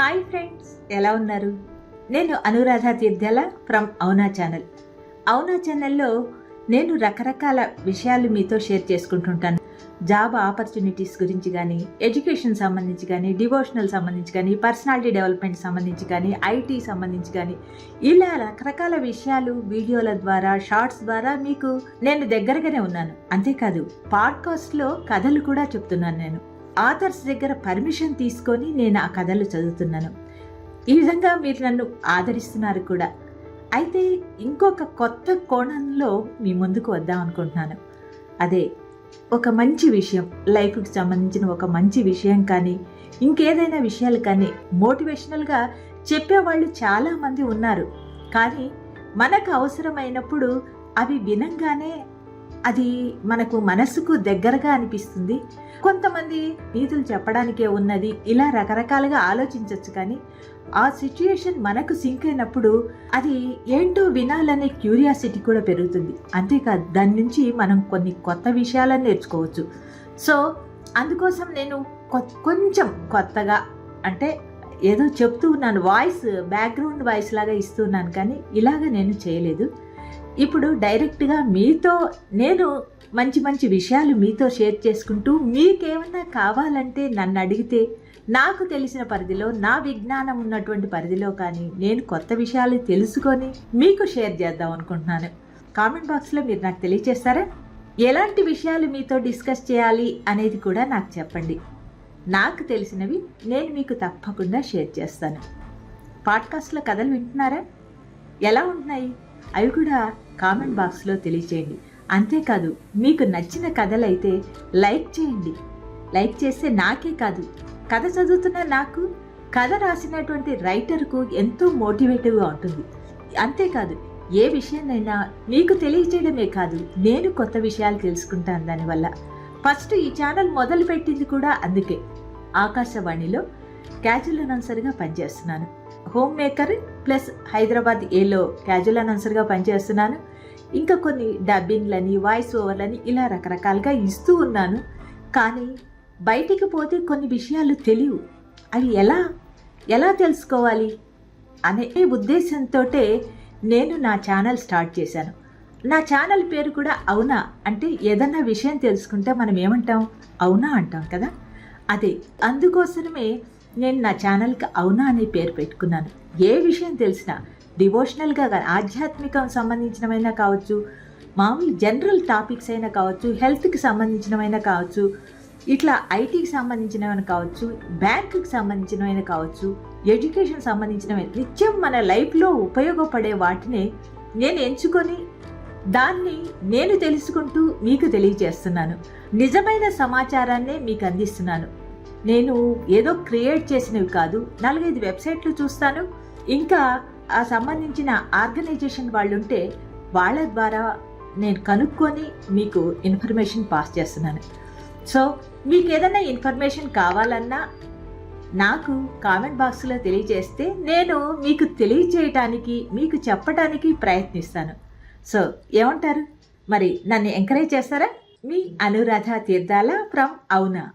Hi friends ఎలా ఉన్నారు? నేను అనురాధ తీర్థల ఫ్రమ్ అవునా ఛానల్ అవునా ఛానల్లో నేను రకరకాల విషయాలు మీతో షేర్ చేసుకుంటుంటాను. జాబ్ ఆపర్చునిటీస్ గురించి కానీ ఎడ్యుకేషన్ సంబంధించి కానీ డివోషనల్ సంబంధించి కానీ పర్సనాలిటీ డెవలప్మెంట్ సంబంధించి కానీ ఐటీ సంబంధించి కానీ ఇలా రకరకాల విషయాలు వీడియోల ద్వారా షార్ట్స్ ద్వారా మీకు నేను దగ్గరగానే ఉన్నాను. అంతేకాదు పాడ్కాస్ట్లో కథలు కూడా చెప్తున్నాను నేను. ఆథర్స్ దగ్గర పర్మిషన్ తీసుకొని నేను ఆ కథలు చదువుతున్నాను. ఈ విధంగా మీరు నన్ను ఆదరిస్తున్నారు కూడా. అయితే ఇంకొక కొత్త కోణంలో మీ ముందుకు వద్దాం అనుకుంటున్నాను. అదే ఒక మంచి విషయం లైఫ్కి సంబంధించిన ఒక మంచి విషయం కానీ ఇంకేదైనా విషయాలు కానీ మోటివేషనల్గా చెప్పేవాళ్ళు చాలామంది ఉన్నారు. కానీ మనకు అవసరమైనప్పుడు అవి వినంగానే అది మనకు మనసుకు దగ్గరగా అనిపిస్తుంది. కొంతమంది నీతులు చెప్పడానికే ఉన్నది ఇలా రకరకాలుగా ఆలోచించవచ్చు కానీ ఆ సిచ్యుయేషన్ మనకు సింక్ అయినప్పుడు అది ఏంటో వినాలనే క్యూరియాసిటీ కూడా పెరుగుతుంది. అంతేకాదు దాని నుంచి మనం కొన్ని కొత్త విషయాలను నేర్చుకోవచ్చు. సో అందుకోసం నేను కొంచెం కొత్తగా అంటే ఏదో చెప్తూ ఉన్నాను వాయిస్ బ్యాక్గ్రౌండ్ వాయిస్ లాగా ఇస్తున్నాను కానీ ఇలాగ నేను చేయలేదు. ఇప్పుడు డైరెక్ట్గా మీతో నేను మంచి మంచి విషయాలు మీతో షేర్ చేసుకుంటూ మీకేమన్నా కావాలంటే నన్ను అడిగితే నాకు తెలిసిన పరిధిలో నా విజ్ఞానం ఉన్నటువంటి పరిధిలో కానీ నేను కొత్త విషయాలు తెలుసుకొని మీకు షేర్ చేద్దాం అనుకుంటున్నాను. కామెంట్ బాక్స్లో మీరు నాకు తెలియచేస్తారా? ఎలాంటి విషయాలు మీతో డిస్కస్ చేయాలి అనేది కూడా నాకు చెప్పండి. నాకు తెలిసినవి నేను మీకు తప్పకుండా షేర్ చేస్తాను. పాడ్కాస్ట్లో కథలు వింటున్నారా? ఎలా ఉంటున్నాయి? అవి కూడా కామెంట్ బాక్స్లో తెలియచేయండి. అంతేకాదు మీకు నచ్చిన కథలైతే లైక్ చేయండి. లైక్ చేస్తే నాకే కాదు కథ చదువుతున్న నాకు కథ రాసినటువంటి రైటర్కు ఎంతో మోటివేటివ్గా ఉంటుంది. అంతేకాదు ఏ విషయాన్నైనా మీకు తెలియచేయడమే కాదు నేను కొత్త విషయాలు తెలుసుకుంటాను దానివల్ల. ఫస్ట్ ఈ ఛానల్ మొదలు పెట్టింది కూడా అందుకే. ఆకాశవాణిలో క్యాజువల్ అనౌన్సర్గా పనిచేస్తున్నాను. హోమ్ మేకర్ ప్లస్ హైదరాబాద్ ఏలో క్యాజువల్ అనౌన్సర్గా పనిచేస్తున్నాను. ఇంకా కొన్ని డబ్బింగ్లని వాయిస్ ఓవర్లని ఇలా రకరకాలుగా ఇస్తూ ఉన్నాను. కానీ బయటికి పోతే కొన్ని విషయాలు తెలియవు. అవి ఎలా ఎలా తెలుసుకోవాలి అనే ఉద్దేశంతో నేను నా ఛానల్ స్టార్ట్ చేశాను. నా ఛానల్ పేరు కూడా అవునా? అంటే ఏదన్నా విషయం తెలుసుకుంటే మనం ఏమంటాం? అవునా అంటాం కదా? అదే అందుకోసమే నేను నా ఛానల్కి అవునా అనే పేరు పెట్టుకున్నాను. ఏ విషయం తెలిసినా డివోషనల్గా కానీ ఆధ్యాత్మికం సంబంధించినవైనా కావచ్చు మామూలు జనరల్ టాపిక్స్ అయినా కావచ్చు హెల్త్కి సంబంధించినవైనా కావచ్చు ఇట్లా ఐటీకి సంబంధించినవైనా కావచ్చు బ్యాంకుకి సంబంధించినవైనా కావచ్చు ఎడ్యుకేషన్ సంబంధించినవైనా నిత్యం మన లైఫ్లో ఉపయోగపడే వాటిని నేను ఎంచుకొని దాన్ని నేను తెలుసుకుంటూ మీకు తెలియజేస్తున్నాను. నిజమైన సమాచారాన్నే మీకు అందిస్తున్నాను. నేను ఏదో క్రియేట్ చేసినవి కాదు నాలుగైదు వెబ్సైట్లు చూస్తాను. ఇంకా ఆ సంబంధించిన ఆర్గనైజేషన్ వాళ్ళు ఉంటే వాళ్ళ ద్వారా నేను కనుక్కొని మీకు ఇన్ఫర్మేషన్ పాస్ చేస్తున్నాను. సో మీకు ఏదైనా ఇన్ఫర్మేషన్ కావాలన్నా నాకు కామెంట్ బాక్స్లో తెలియజేస్తే నేను మీకు తెలియజేయటానికి మీకు చెప్పడానికి ప్రయత్నిస్తాను. సో ఏమంటారు? మరి నన్ను ఎంకరేజ్ చేస్తారా? మీ అనురాధ తీర్థాల ఫ్రమ్ అవునా?